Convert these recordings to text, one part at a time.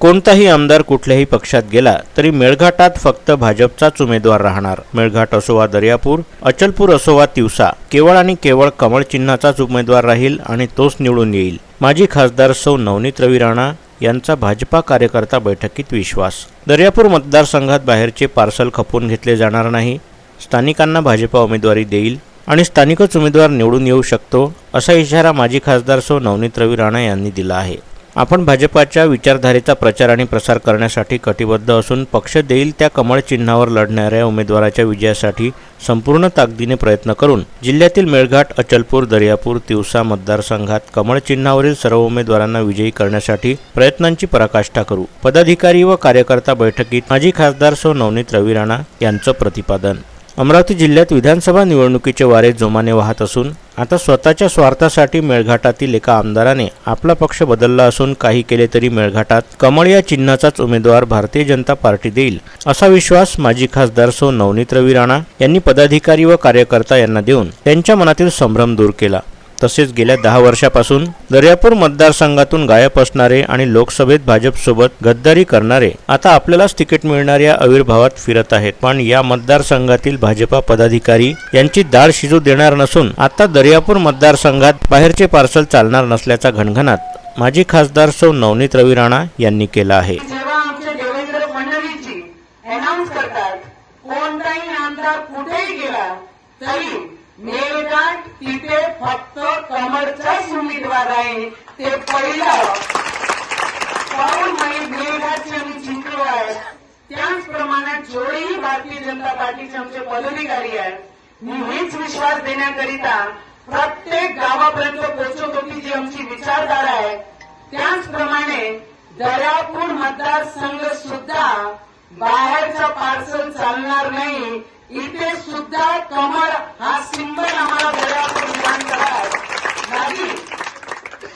कोणताही आमदार कुठल्याही पक्षात गेला तरी मेळघाटात फक्त भाजपचाच उमेदवार राहणार. मेळघाट असो वा दर्यापूर अचलपूर असो वा तिवसा केवळ आणि केवळ कमळ चिन्हाचाच उमेदवार राहील आणि तोच निवडून येईल. माजी खासदार सौ नवनीत रवी राणा यांचा भाजपा कार्यकर्ता बैठकीत विश्वास. दर्यापूर मतदारसंघात बाहेरचे पार्सल खपवून घेतले जाणार नाही. स्थानिकांना भाजपा उमेदवारी देईल आणि स्थानिकच उमेदवार निवडून येऊ शकतो असा इशारा माजी खासदार सौ नवनीत रवी राणा यांनी दिला आहे. आपण भाजपाच्या विचारधारेचा प्रचार आणि प्रसार करण्यासाठी कटिबद्ध असून पक्ष देईल त्या कमळ चिन्हावर लढणाऱ्या उमेदवाराच्या विजयासाठी संपूर्ण ताकदीने प्रयत्न करून जिल्ह्यातील मेळघाट अचलपूर दर्यापूर तिवसा मतदारसंघात कमळ चिन्हावरील सर्व उमेदवारांना विजयी करण्यासाठी प्रयत्नांची पराकाष्ठा करू. पदाधिकारी व कार्यकर्ता बैठकीत माजी खासदार सौ नवनीत रवी राणा यांचं प्रतिपादन. अमरावती जिल्ह्यात विधानसभा निवडणुकीचे वारे जोमाने वाहत असून आता स्वतःच्या स्वार्थासाठी मेळघाटातील एका आमदाराने आपला पक्ष बदलला असून काही केले तरी मेळघाटात कमळ या चिन्हाचाच उमेदवार भारतीय जनता पार्टी देईल असा विश्वास माजी खासदार सो नवनीत रवी राणा यांनी पदाधिकारी व कार्यकर्ता यांना देऊन त्यांच्या मनातील संभ्रम दूर केला. तसेच गेल्या दहा वर्षापासून दर्यापूर मतदारसंघातून गायब असणारे आणि लोकसभेत भाजपसोबत गद्दारी करणारे आता आपल्यालाच तिकीट मिळणार या आविर्भावात फिरत आहेत. पण या मतदारसंघातील भाजपा पदाधिकारी यांची दाळ शिजू देणार नसून आता दर्यापूर मतदारसंघात बाहेरचे पार्सल चालणार नसल्याचा घणघणात माजी खासदार सौ नवनीत रवी राणा यांनी केला आहे. कोणताही आमदार कुठेही गेला तरी मेळघाट तिथे फक्त कमळचाच उमेदवार आहे ते पहिलं. पाऊल म्हणजे मेळघाटचे आम्ही जिंकलो आहे त्याच प्रमाणात जेवढेही भारतीय जनता पार्टीचे आमचे पदाधिकारी आहेत. मी हेच विश्वास देण्याकरिता प्रत्येक गावापर्यंत पोहोचत होती जी आमची विचारधारा आहे. त्याचप्रमाणे दर्यापूर मतदारसंघ सुद्धा बाहेरचं पार्सल चालणार नाही. इथे सुद्धा कमळ हा सिंबल आम्हाला दर्यापूर विधानसभा नाही.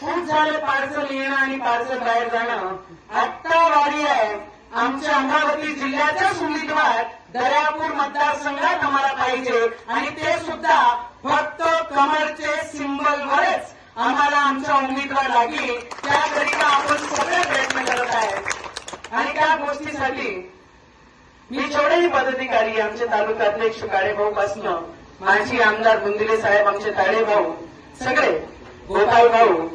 खूप झालं पार्सल येणं आणि पार्सल बाहेर जाणं. आत्ता वारी आहे. आमच्या अमरावती जिल्ह्याचाच उमेदवार दर्यापूर मतदारसंघात आम्हाला पाहिजे. आणि ते सुद्धा फक्त कमळचे सिंबलवरच आम्हाला आमचा उमेदवार लागेल. त्याकरिता आपण सगळे प्रयत्न करत आहे आणि त्या गोष्टीसाठी मी पदाधिकारी आमचे तालुका अध्यक्ष भाऊ पासनं माजी आमदार बुंदिले साहेब आमचे ताळेभाऊ सगळे गोपाल भाऊ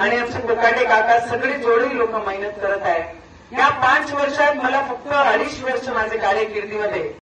आणि आमचे कोकाटे काका सगळे जेवढेही लोक मेहनत करत आहेत. या पाच वर्षात मला फक्त अडीच वर्ष माझे कार्यकिर्दीमध्ये